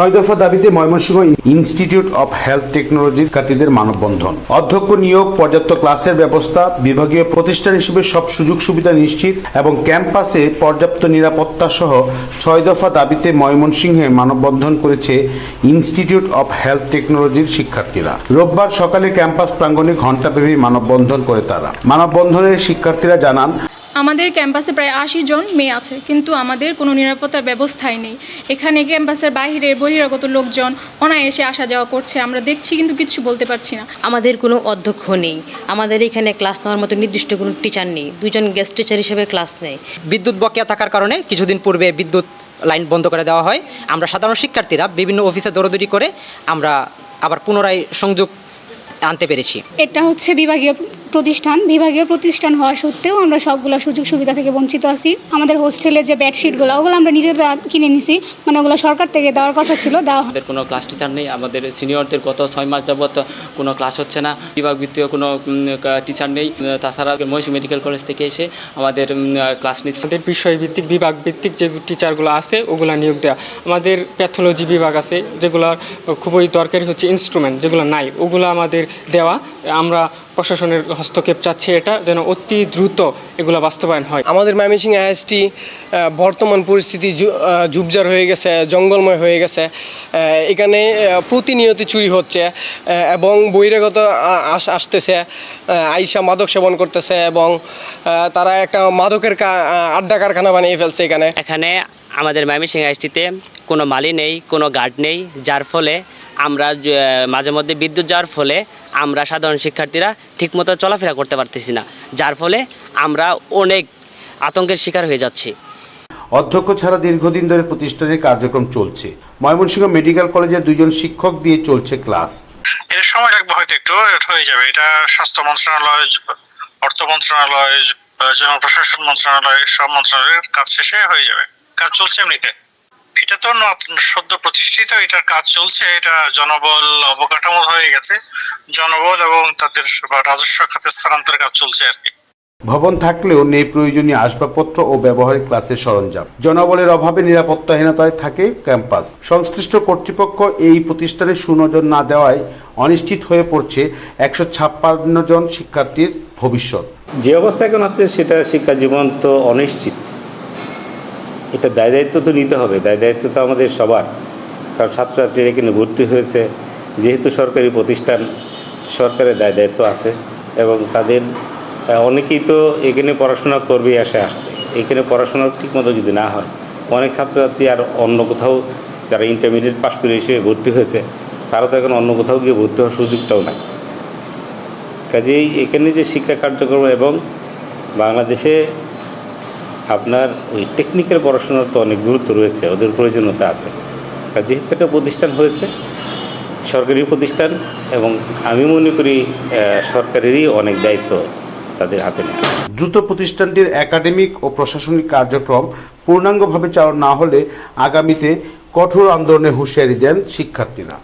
ছয় দফা দাবিতে ময়মনসিংহ ইনস্টিটিউট অব হেলথ টেকনোলজির শিক্ষার্থীদের মানববন্ধন। অধ্যক্ষ নিয়োগ, পর্যাপ্ত ক্লাসের ব্যবস্থা, বিভাগীয় প্রতিষ্ঠান হিসেবে সব সুযোগ সুবিধা নিশ্চিত এবং ক্যাম্পাসে পর্যাপ্ত নিরাপত্তা সহ ছয় দফা দাবিতে ময়মনসিংহে মানববন্ধন করেছে ইনস্টিটিউট অব হেলথ টেকনোলজির শিক্ষার্থীরা। রোববার সকালে ক্যাম্পাস প্রাঙ্গণে ঘণ্টাব্যাপী মানববন্ধন করে তারা। মানববন্ধনে শিক্ষার্থীরা জানান আমাদের ক্যাম্পাসে প্রায় আশি জন মেয়ে আছে কিন্তু আমাদের কোনো নিরাপত্তার ব্যবস্থাই নেই। এখানে ক্যাম্পাসের বাইরের বহিরাগত লোকজন অনায়াসে আসা যাওয়া করছে আমরা দেখছি কিন্তু কিছু বলতে পারছি না। আমাদের কোনো অধ্যক্ষ নেই। আমাদের এখানে ক্লাস নেওয়ার মতো নির্দিষ্ট কোনো টিচার নেই। দুজন গেস্ট টিচার হিসেবে ক্লাস নেয় বিদ্যুৎ বকেয়া থাকার কারণে কিছুদিন পূর্বে বিদ্যুৎ লাইন বন্ধ করে দেওয়া হয়। আমরা সাধারণ শিক্ষার্থীরা বিভিন্ন অফিসে দৌড়দৌড়ি করে আমরা আবার পুনরায় সংযোগ আনতে পেরেছি। এটা হচ্ছে বিভাগীয় প্রতিষ্ঠান বিভাগীয় প্রতিষ্ঠান হওয়া সত্ত্বেও আমরা সবগুলো সুযোগ সুবিধা থেকে বঞ্চিত আছি। আমাদের হোস্টেলে যে বেডশিটগুলো ওগুলো আমরা নিজেরা কিনে নিছি। মানে ওগুলো সরকার থেকে দেওয়ার কথা ছিল দেওয়া আমাদের কোনো ক্লাস টিচার নেই আমাদের সিনিয়রদের গত ছয় মাস যাবত কোনো ক্লাস হচ্ছে না। বিভাগ ভিত্তিক কোনো টিচার নেই। তাছাড়া মহিষী মেডিকেল কলেজ থেকে এসে আমাদের ক্লাস নিচ্ছে। আমাদের বিষয়ভিত্তিক বিভাগ ভিত্তিক যে টিচারগুলো আছে ওগুলো নিয়োগ দেওয়া আমাদের প্যাথোলজি বিভাগ আছে যেগুলো খুবই দরকারি হচ্ছে ইনস্ট্রুমেন্ট যেগুলো নাই ওগুলো আমাদের দেওয়া। আমরা প্রশাসনের হস্তক্ষেপ চাচ্ছে এটা যেন অতি দ্রুত এগুলো বাস্তবায়ন হয়। আমাদের ময়মনসিংহ আইএসটি বর্তমান পরিস্থিতি ঝুপঝাড় হয়ে গেছে জঙ্গলময় হয়ে গেছে এখানে প্রতিনিয়ত চুরি হচ্ছে এবং বহিরাগত আস- আসতেছে আইসা মাদক সেবন করতেছে এবং তারা একটা মাদকের কা- আড্ডা কারখানা বানিয়ে ফেলছে এখানে। এখানে আমাদের ময়মনসিংহ আইসটিতে কোনো মালি নেই কোনো গার্ড নেই যার ফলে আমরা মাঝে মধ্যে বিদ্যুৎ যাওয়ার ফলে আমরা সাধারণ শিক্ষার্থীরা ঠিকমতো চলাফেরা করতে পারতেছি না। যার ফলে আমরা অনেক আতঙ্কের শিকার হয়ে যাচ্ছি। অধ্যক্ষ ছাড়া দীর্ঘদিন ধরে প্রতিষ্ঠানের কার্যক্রম চলছে। ময়মনসিংহ মেডিকেল কলেজের দুজন শিক্ষক দিয়ে চলছে ক্লাস। এর সময় লাগবে হয়তো একটু এটা হয়ে যাবে। এটা স্বাস্থ্য মন্ত্রণালয় অর্থ মন্ত্রণালয় জনপ্রশাসন মন্ত্রণালয় সব মন্ত্রণালয়ের কাজ শেষে হয়ে যাবে। কাজ চলছে এমনিতে। এটা তো সদ্য প্রতিষ্ঠিত এটার কাজ চলছে এটা জনবল অবকাঠামো হয়ে গেছে। জনবল এবং তাদের বা রাজস্ব খাতে স্থানান্তরের কাজ চলছে আর কি। ভবন থাকলেও নেই প্রয়োজনীয় আসবাবপত্র ও ব্যবহারিক ক্লাসের সরঞ্জাম। জনবলের অভাবে নিরাপত্তাহীনতায় থাকে ক্যাম্পাস। সংশ্লিষ্ট কর্তৃপক্ষ এই প্রতিষ্ঠানে সুনজর না দেওয়ায় অনিশ্চিত হয়ে পড়ছে একশো ছাপ্পান্ন জন শিক্ষার্থীর ভবিষ্যৎ। যে অবস্থা এখন আছে সেটা শিক্ষা জীবন তো অনিশ্চিত। এটা দায় দায়িত্ব তো নিতে হবে, দায় দায়িত্ব তো আমাদের সবার। কারণ ছাত্রছাত্রীরা এখানে ভর্তি হয়েছে, যেহেতু সরকারি প্রতিষ্ঠান, সরকারের দায় দায়িত্ব আছে এবং তাদের অনেকেই তো এখানে পড়াশোনা করবে আসে আসছে। এখানে পড়াশোনা ঠিকমতো যদি না হয়, অনেক ছাত্রছাত্রী আর অন্য কোথাও যারা ইন্টারমিডিয়েট পাশ করে এসে ভর্তি হয়েছে, তারা তো এখন অন্য কোথাও গিয়ে ভর্তি হওয়ার সুযোগটাও নাই। কাজেই এখানে যে শিক্ষা কার্যক্রম এবং বাংলাদেশে আপনার ওই টেকনিক্যাল পড়াশোনার তো অনেক গুরুত্ব রয়েছে, ওদের প্রয়োজনীয়তা আছে। আর যেহেতু একটা প্রতিষ্ঠান হয়েছে, সরকারি প্রতিষ্ঠান, এবং আমি মনে করি সরকারেরই অনেক দায়িত্ব তাদের হাতে নেওয়া। দ্রুত প্রতিষ্ঠানটির একাডেমিক ও প্রশাসনিক কার্যক্রম পূর্ণাঙ্গভাবে চালু না হলে আগামীতে কঠোর আন্দোলনে হুঁশিয়ারি দেন শিক্ষার্থীরা।